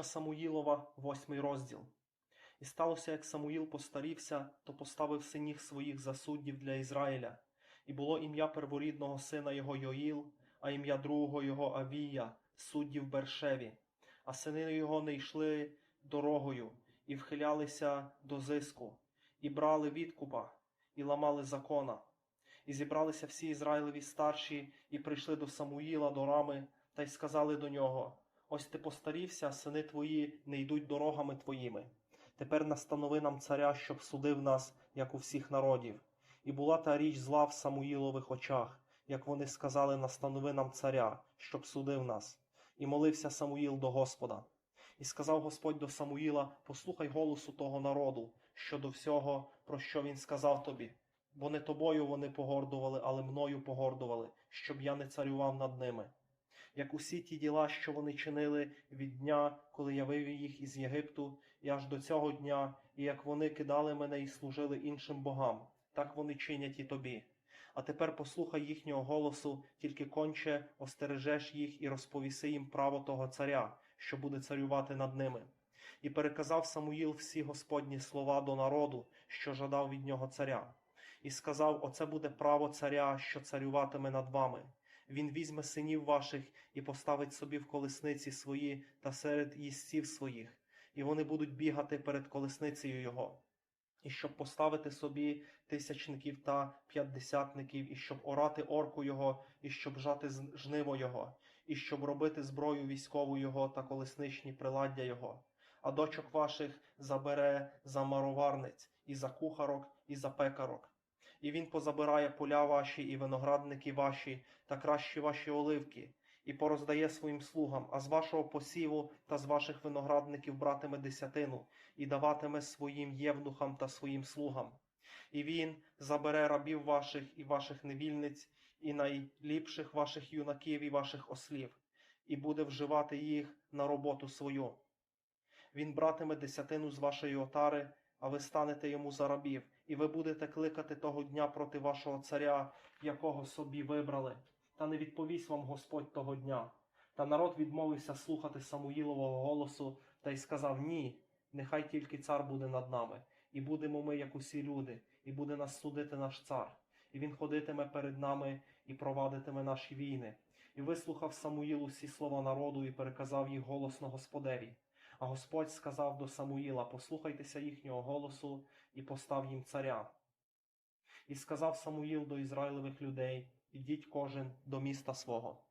Самуїлова, восьмий розділ. І сталося, як Самуїл постарівся, то поставив синів своїх за суддів для Ізраїля. І було ім'я перворідного сина його Йоїл, а ім'я другого його Авія, суддів Бершеві. А сини його не йшли дорогою, і вхилялися до зиску, і брали відкупа, і ламали закона. І зібралися всі Ізраїлеві старші, і прийшли до Самуїла до рами, та й сказали до нього: Ось ти постарівся, сини твої не йдуть дорогами твоїми. Тепер настанови нам царя, щоб судив нас, як у всіх народів. І була та річ зла в Самуїлових очах, як вони сказали, настанови нам царя, щоб судив нас. І молився Самуїл до Господа. І сказав Господь до Самуїла: Послухай голосу того народу щодо всього, про що він сказав тобі. Бо не тобою вони погордували, але мною погордували, щоб я не царював над ними. Як усі ті діла, що вони чинили від дня, коли я вивів їх із Єгипту, і аж до цього дня, і як вони кидали мене і служили іншим богам, так вони чинять і тобі. А тепер послухай їхнього голосу, тільки конче остережеш їх і розповіси їм право того царя, що буде царювати над ними. І переказав Самуїл всі Господні слова до народу, що жадав від нього царя, і сказав: Оце буде право царя, що царюватиме над вами. Він візьме синів ваших і поставить собі в колесниці свої та серед їстів своїх, і вони будуть бігати перед колесницею його. І щоб поставити собі тисячників та п'ятдесятників, і щоб орати орку його, і щоб жати жниво його, і щоб робити зброю військову його та колесничні приладдя його. А дочок ваших забере за мароварниць, і за кухарок, і за пекарок. І він позабирає поля ваші і виноградники ваші та кращі ваші оливки, і пороздає своїм слугам, а з вашого посіву та з ваших виноградників братиме десятину, і даватиме своїм євнухам та своїм слугам. І він забере рабів ваших і ваших невільниць, і найліпших ваших юнаків і ваших ослів, і буде вживати їх на роботу свою. Він братиме десятину з вашої отари, а ви станете йому за рабів, і ви будете кликати того дня проти вашого царя, якого собі вибрали. Та не відповість вам Господь того дня. Та народ відмовився слухати Самуїлового голосу та й сказав: Ні, нехай тільки цар буде над нами, і будемо ми, як усі люди, і буде нас судити наш цар. І він ходитиме перед нами і провадитиме наші війни. І вислухав Самуїл усі слова народу і переказав їх голосно Господеві. А Господь сказав до Самуїла: Послухайтеся їхнього голосу і постав їм царя. І сказав Самуїл до Ізраїлевих людей: Ідіть кожен до міста свого.